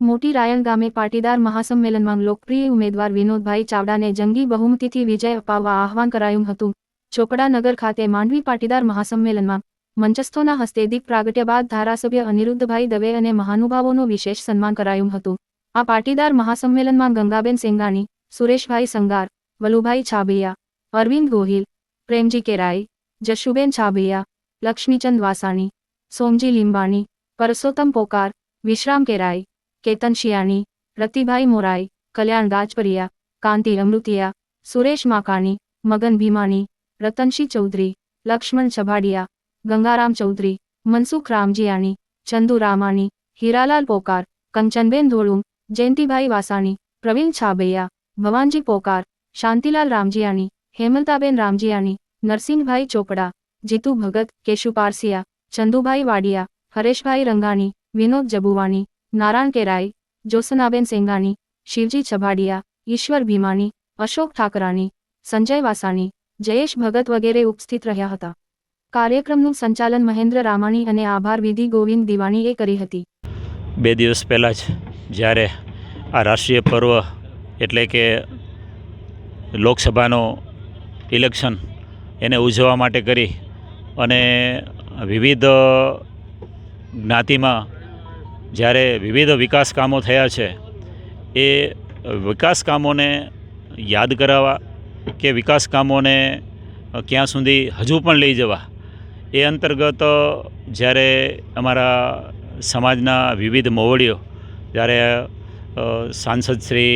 મોટી રાયણ ગામે પાટીદાર મહાસંમેલનમાં લોકપ્રિય ઉમેદવાર વિનોદભાઈ ચાવડાને જંગી બહુમતીથી વિજય અપાવવા આહવાન કરાયું હતું. ચોપડાનગર ખાતે માંડવી પાટીદાર મહાસંમેલનમાં મંચસ્થોના હસ્તે દીપ પ્રાગટ્ય બાદ ધારાસભ્ય અનિરુદ્ધભાઈ દવે અને મહાનુભાવોનું વિશેષ સન્માન કરાયું હતું. આ પાટીદાર મહાસંમેલનમાં ગંગાબેન સેંગાણી, સુરેશભાઈ સંગાર, વલુભાઈ છાબૈયા અરવિંદ ગોહિલ, પ્રેમજી કેરાઈ, જશુબેન છાબૈયા લક્ષ્મીચંદ વાસાણી, સોમજી લીંબાણી, પરસોત્તમ પોકાર, વિશ્રામ કેરાઈ કેતન શિયાણી, રતિભાઈ મોરાઈ, કલ્યાણ રાજપરિયા, કાંતિ અમૃતિયા સુરેશ માકાણી, મગન ભીમાણી, રતનશી ચૌધરી, લક્ષ્મણ છભાડિયા, ગંગારામ ચૌધરી, મનસુખ રામજીયાણી, ચંદુ રામાણી, હીરાલાલ પોકાર, કંચનબેન ધોળુમ જયંતિભાઈ વાસાણી, પ્રવીણ છાબૈયા, ભવાનજી પોકાર, શાંતિલાલ રામજીયાણી, હેમલતાબેન રામજીયાણી, નરસિંહભાઈ ચોપડા, જીતુ ભગત કેશુ પારસિયા ચંદુભાઈ વાડિયા, હરેશભાઈ રંગાણી, વિનોદ જબુવાણી નારાયણ કેરાઈ, જોસનાબેન સેંગાણી, શિવજી છભાડિયા ઈશ્વર ભીમાણી, અશોક ઠાકરાણી, સંજય વાસાણી, જયેશ ભગત વગેરે ઉપસ્થિત રહ્યા હતા. કાર્યક્રમનું સંચાલન મહેન્દ્ર રામાણી અને આભાર વિધિ ગોવિંદ દિવાણીએ કરી હતી. બે દિવસ પહેલાં જ જ્યારે આ રાષ્ટ્રીય પર્વ એટલે કે લોકસભાનો ઇલેક્શન એને ઉજવવા માટે કરી અને વિવિધ જ્ઞાતિમાં જ્યારે વિવિધ વિકાસ કામો થયા છે, એ વિકાસ કામોને યાદ કરાવવા કે વિકાસ કામોને ક્યાં સુધી હજુ પણ લઈ જવા, એ અંતર્ગત જ્યારે અમારા સમાજના વિવિધ મોવડીઓ, જ્યારે સાંસદ શ્રી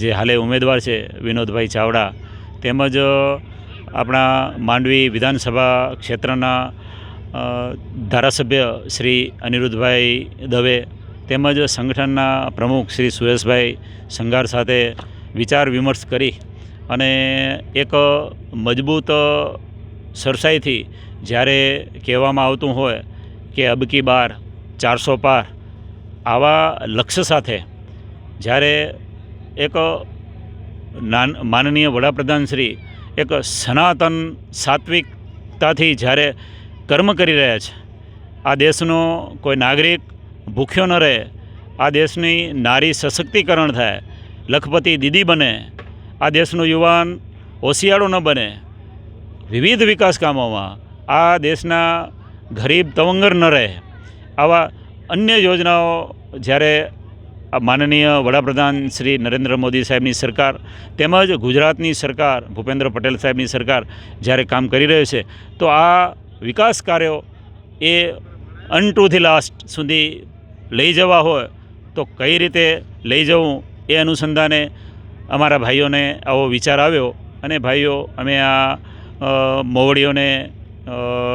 જે હાલે ઉમેદવાર છે, વિનોદભાઈ ચાવડા, તેમજ આપણા માંડવી વિધાનસભા ક્ષેત્રના ધારાસભ્ય શ્રી અનિરુદ્ધભાઈ દવે તેમજ સંગઠનના પ્રમુખ શ્રી સુરેશભાઈ સંગાર સાથે વિચાર વિમર્શ કરી અને એક મજબૂત સરસાઈથી જ્યારે કહેવામાં આવતું હોય કે અબકી બાર ચારસો પાર આવા લક્ષ્ય સાથે જ્યારે એક નાન, માનનીય વડાપ્રધાન શ્રી એક સનાતન સાત્વિકતાથી જ્યારે કર્મ કરી રહ્યા છે. આ દેશનો કોઈ નાગરિક ભૂખ્યો ન રહે. આ દેશની નારી સશક્તિકરણ થાય. લખપતિ દીદી બને. આ દેશનો યુવાન હોશિયાળો ન બને. વિવિધ વિકાસ કામોમાં આ દેશના ગરીબ તવંગર ન રહે. આવા અન્ય યોજનાઓ જ્યારે આ માનનીય વડાપ્રધાન શ્રી નરેન્દ્ર મોદી સાહેબની સરકાર તેમજ ગુજરાતની સરકાર ભૂપેન્દ્ર પટેલ સાહેબની સરકાર જ્યારે કામ કરી રહ્યો છે, તો આ વિકાસ કાર્યો એ અન ટુ ધી લાસ્ટ સુધી લઈ જવા હોય, તો કઈ રીતે લઈ જવું એ અનુસંધાને અમારા ભાઈઓને આવો વિચાર આવ્યો અને ભાઈઓ, અમે આ મોવડીઓને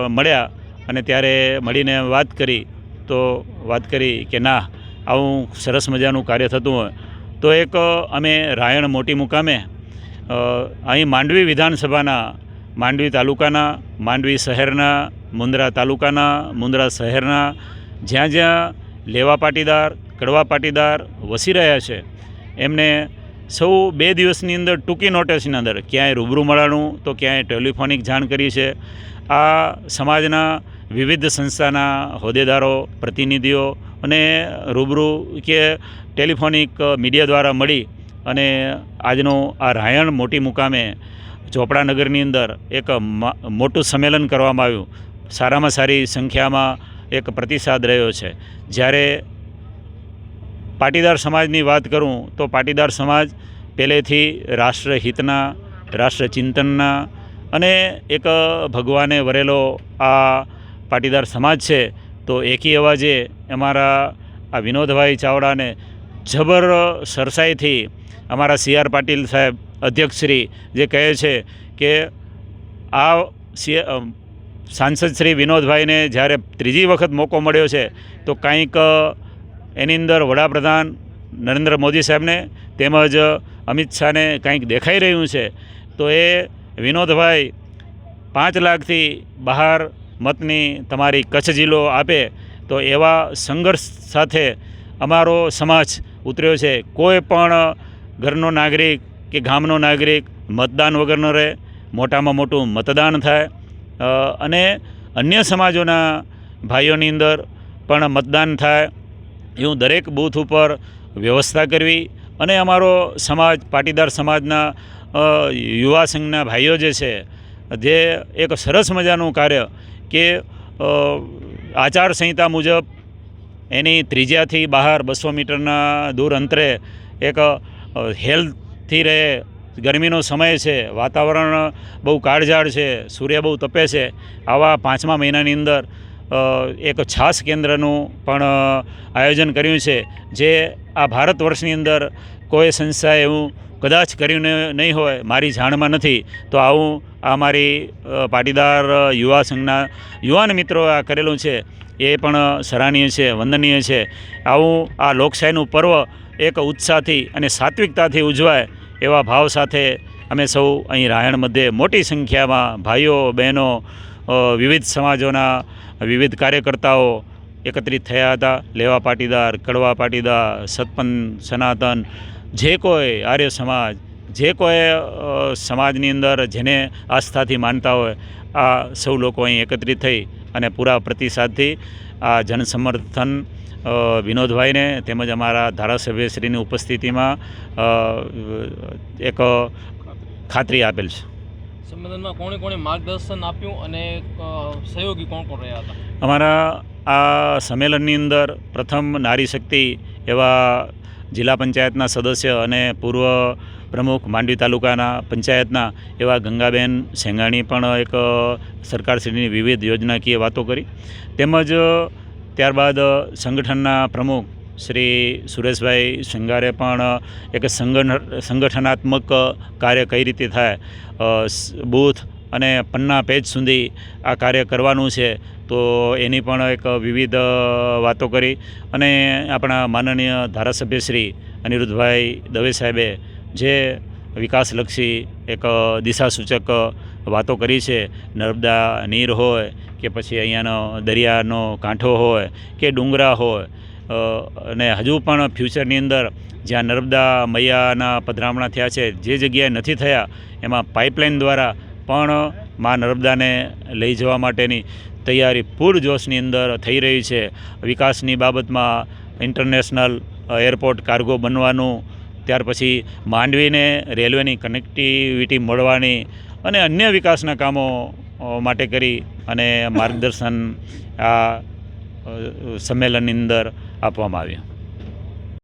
મળ્યા અને ત્યારે મળીને વાત કરી, તો વાત કરી કે ના, આવું સરસ મજાનું કાર્ય થતું હોય. તો એક અમે રાયણ મોટી મુકામે અહીં માંડવી વિધાનસભાના માંડવી તાલુકાના, માંડવી શહેરના, મુંદ્રા તાલુકાના, મુંદ્રા શહેરના જ્યાં જ્યાં લેવા પાટીદાર, કડવા પાટીદાર વસી રહ્યા છે, એમને સૌ બે દિવસની અંદર ટૂંકી નોટિસની અંદર ક્યાંય રૂબરૂ મળવાનું, તો ક્યાંય ટેલિફોનિક જાણ કરી છે. આ સમાજના વિવિધ સંસ્થાના હોદ્દેદારો, પ્રતિનિધિઓ અને રૂબરૂ કે ટેલિફોનિક મીડિયા દ્વારા મળી અને આજનો આ રાયણ મોટી મુકામે ચોપડા નગરની અંદર એક મોટું સંમેલન કરવામાં આવ્યું. સારામાં સારી સંખ્યામાં એક પ્રતિસાદ રહ્યો છે. જ્યારે પાટીદાર સમાજની વાત કરું, તો પાટીદાર સમાજ પહેલેથી રાષ્ટ્રહિતના, રાષ્ટ્રચિંતનના અને એક ભગવાને વરેલો આ પાટીદાર સમાજ છે, તો એકી અવાજે અમારા આ વિનોદભાઈ ચાવડાને જબર સરસાઈથી અમારા સી આર પાટીલ સાહેબ અધ્યક્ષશ્રી જે કહે છે કે આ સાંસદ શ્રી વિનોદભાઈને જ્યારે ત્રીજી વખત મોકો મળ્યો છે, તો કાંઈક એની અંદર વડાપ્રધાન નરેન્દ્ર મોદી સાહેબને તેમજ અમિત શાહને કંઈક દેખાઈ રહ્યું છે, તો એ વિનોદભાઈ પાંચ લાખથી બહાર મતની તમારી કચ્છ જિલ્લો આપે, તો એવા સંઘર્ષ સાથે અમારો સમાજ ઉતર્યો છે. કોઈ પણ ઘરનો નાગરિક કે ગામનો નાગરિક મતદાન વગરનો રહે, મોટામાં મોટું મતદાન થાય. અને અન્ય સમાજોના ભાઈઓની અંદર પણ મતદાન થાય. એવું દરેક બૂથ ઉપર વ્યવસ્થા કરવી અને અમારો સમાજ, પાટીદાર સમાજના યુવા સંઘના ભાઈઓ જે છે, જે એક સરસ મજાનું કાર્ય કે આચાર આચારસંહિતા મુજબ એની ત્રિજ્યાથી બહાર બસો મીટરના દૂર અંતરે એક હેલ્થથી રહે ગરમીનો સમય છે, વાતાવરણ બહુ કાળઝાળ છે, સૂર્ય બહુ તપે છે. આવા પાંચમા મહિનાની અંદર એક છાસ કેન્દ્રનું પણ આયોજન કર્યું છે, જે આ ભારત વર્ષની અંદર કોઈ સંસ્થાએ એવું કદાચ કર્યું નહીં હોય, મારી જાણમાં નથી. તો આવું આ મારી પાટીદાર યુવા સંઘના યુવાન મિત્રો આ કરેલું છે. એ પણ સરાહનીય છે, વંદનીય છે. આવું આ લોકશાહીનું પર્વ એક ઉત્સાહથી અને સાત્વિકતાથી ઉજવાય એવા ભાવ સાથે અમે સૌ અહીં રાયણ મધ્યે મોટી સંખ્યામાં ભાઈઓ, બહેનો વિવિધ સમાજોના વિવિધ કાર્યકર્તાઓ એકત્રિત થયા હતા. લેવા પાટીદાર, કડવા પાટીદાર, સતપન, સનાતન, જે કોઈ આર્ય સમાજ, જે કોઈ સમાજની અંદર જેને આસ્થાથી માનતા હોય, આ સૌ લોકો અહીં એકત્રિત થઈ અને પૂરા પ્રતિસાદથી આ જનસમર્થન વિનોદભાઈને તેમજ અમારા ધારાસભ્યશ્રીની ઉપસ્થિતિમાં એક ખાતરી આપેલ છે. સંમેલનમાં કોણે કોણે માર્ગદર્શન આપ્યું અને સહયોગી કોણ કોણ રહ્યા હતા? અમારા આ સંમેલનની અંદર પ્રથમ નારી શક્તિ એવા જિલ્લા પંચાયતના સદસ્ય અને પૂર્વ પ્રમુખ માંડવી તાલુકાના પંચાયતના એવા ગંગાબેન સેંગાણી પણ એક સરકારશ્રીની વિવિધ યોજનાકીય વાતો કરી. તેમજ ત્યારબાદ સંગઠનના પ્રમુખ શ્રી સુરેશભાઈ શૃંગારે પણ એક સંગઠન સંગઠનાત્મક કાર્ય કઈ રીતે થાય બૂથ અને પન્ના પેજ સુધી આ કાર્ય કરવાનું છે, તો એની પણ એક વિવિધ વાતો કરી અને આપણા માનનીય ધારાસભ્ય શ્રી અનિરુદ્ધભાઈ દવે સાહેબે જે વિકાસલક્ષી એક દિશાસૂચક વાતો કરી છે. નર્મદા નીર હોય કે પછી અહીંયાનો દરિયાનો કાંઠો હોય કે ડુંગરા હોય અને હજુ પણ ફ્યુચરની અંદર જ્યાં નર્મદા મૈયાના પધરામણા થયા છે, જે જગ્યાએ નથી થયા, એમાં પાઇપલાઇન દ્વારા પણ મા નર્મદાને લઈ જવા માટેની તૈયારી પૂરજોશની અંદર થઈ રહી છે. વિકાસની બાબતમાં ઇન્ટરનેશનલ એરપોર્ટ કાર્ગો બનવાનું ત્યાર પછી માંડવીને રેલવેની કનેક્ટિવિટી મળવાની અને અન્ય વિકાસના કામો માટે કરી અને માર્ગદર્શન આ સંમેલનની અંદર આપવામાં આવ્યું.